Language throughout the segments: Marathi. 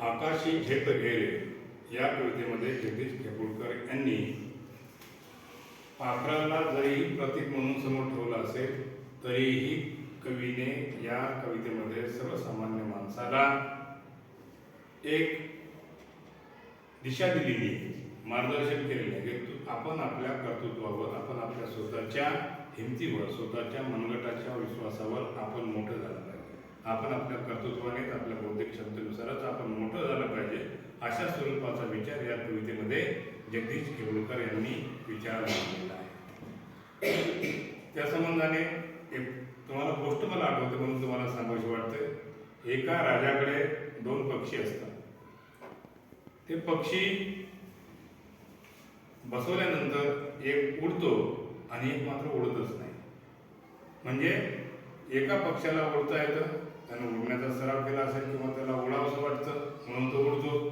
आकाशी झेप गेले या कवितेमध्ये जगदीश खेपुळकर यांनी पाखराला जरी प्रतीक म्हणून समोर ठेवलं असेल तरीही कवीने या कवितेमध्ये सर्वसामान्य माणसाला एक दिशा दिलेली मार्गदर्शन केलेलं आहे की तू- आपण आपल्या कर्तृत्वावर आपण आपल्या स्वतःच्या हिमतीवर स्वतःच्या मनगटाच्या विश्वासावर आपण आपण आपल्या कर्तृत्वानेच आपल्या बौद्धिक क्षमतेनुसारच आपण मोठं झालं पाहिजे अशा स्वरूपाचा विचार या कवितेमध्ये जगदीश केवळकर यांनी विचार मांडलेला आहे. त्या संबंधाने एक तुम्हाला गोष्ट मला आठवते म्हणून तुम्हाला सांगायची वाटते. एका राजाकडे दोन पक्षी असतात. ते पक्षी बसवल्यानंतर एक उडतो आणि एक मात्र उडतच नाही. म्हणजे एका पक्षाला उडता येतं त्यानं उडण्याचा सराव केला असेल किंवा त्याला उडावंसं वाटतं म्हणून तो उडतो.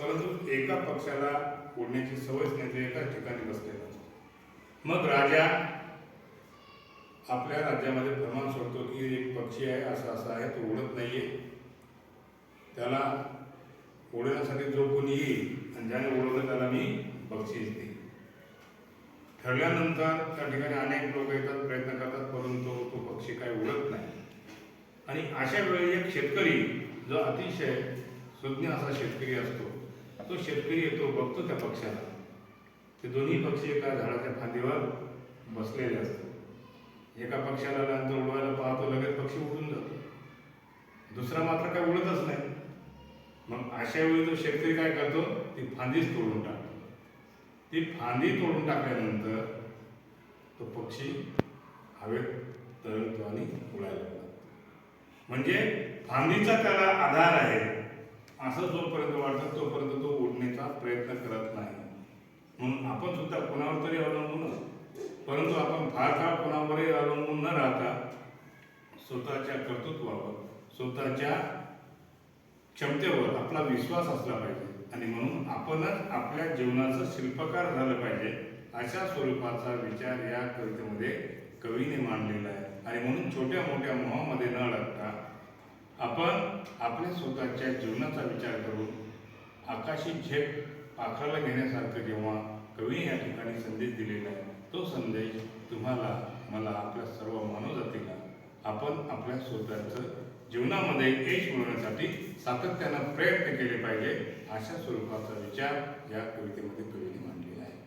परंतु एका पक्षाला उडण्याची सवयच नाही ते एकाच ठिकाणी बसलेला मग राजा आपल्या राज्यामध्ये प्रमाण सोडतो की एक पक्षी आहे असा असा आहे तो उडत नाहीये. त्याला उडवण्यासाठी जो कोणी येईल आणि ज्याने उडवलं त्याला मी बक्षीस देईन. ठरल्यानंतर त्या ठिकाणी अनेक लोक येतात प्रयत्न करतात परंतु तो पक्षी काही आणि अशा वेळी एक शेतकरी जो अतिशय सुज्ञ असा शेतकरी असतो तो शेतकरी येतो बघतो त्या पक्षाला. ते दोन्ही पक्षी एका झाडाच्या फांदीवर बसलेले असतात. एका पक्षाला नंतर उडवायला पाहतो लगेच पक्षी उडून जातो. दुसरा मात्र काय उडतच नाही. मग अशा वेळी तो शेतकरी काय करतो ती फांदीच तोडून टाकतो. ती फांदी तोडून टाकल्यानंतर तो पक्षी हवेत तरंगतो आणि उडायला लागतो. म्हणजे फांदीचा त्याला आधार आहे. असं जोपर्यंत वाटतं तोपर्यंत तो उडण्याचा प्रयत्न करत नाही. म्हणून आपण सुद्धा कोणावर तरी अवलंबून परंतु आपण फार काळ कोणावरही अवलंबून न राहता स्वतःच्या कर्तृत्वावर स्वतःच्या क्षमतेवर आपला विश्वास असला पाहिजे. आणि म्हणून आपणच आपल्या जीवनाचं शिल्पकार झालं पाहिजे अशा स्वरूपाचा विचार या कवितेमध्ये कवीने मांडलेला आहे. आणि म्हणून छोट्या मोठ्या मोहामध्ये न लागता आपण आपल्या स्वतःच्या जीवनाचा विचार करून आकाशी झेप पाखराला घेण्यासारखं जेव्हा कवीने या ठिकाणी संदेश दिलेला आहे तो संदेश तुम्हाला मला आपल्या सर्व मानवजातीला आपण आपल्या स्वतःचं जीवनामध्ये यश मिळवण्यासाठी सातत्यानं प्रयत्न केले पाहिजे अशा स्वरूपाचा विचार या कवितेमध्ये कवीने मांडलेला आहे.